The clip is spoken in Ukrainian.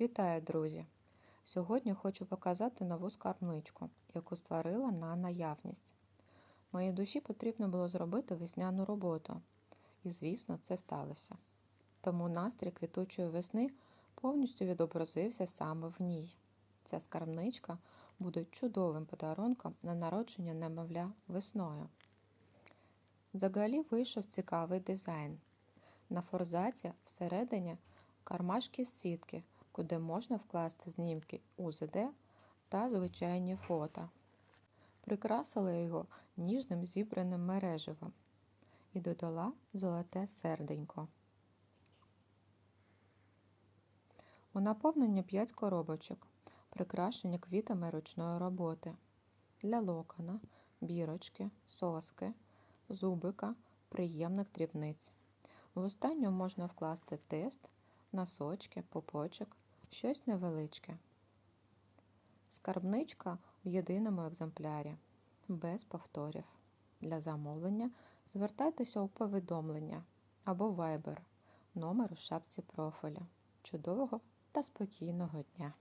Вітаю, друзі! Сьогодні хочу показати нову скарбничку, яку створила на наявність. Моїй душі потрібно було зробити весняну роботу, і, звісно, це сталося. Тому настрій квітучої весни повністю відобразився саме в ній. Ця скарбничка буде чудовим подарунком на народження немовля весною. Взагалі вийшов цікавий дизайн. На форзаці всередині кармашки з сітки, куди можна вкласти знімки УЗД та звичайні фото. Прикрасила його ніжним зібраним мереживом і додала золоте серденько. У наповненні 5 коробочок, прикрашені квітами ручної роботи для локона, бірочки, соски, зубика, приємних дрібниць. В останню можна вкласти тест, носочки, пупочок, щось невеличке. Скарбничка в єдиному екземплярі, без повторів. Для замовлення звертайтеся у повідомлення або Viber, номер у шапці профілю. Чудового та спокійного дня!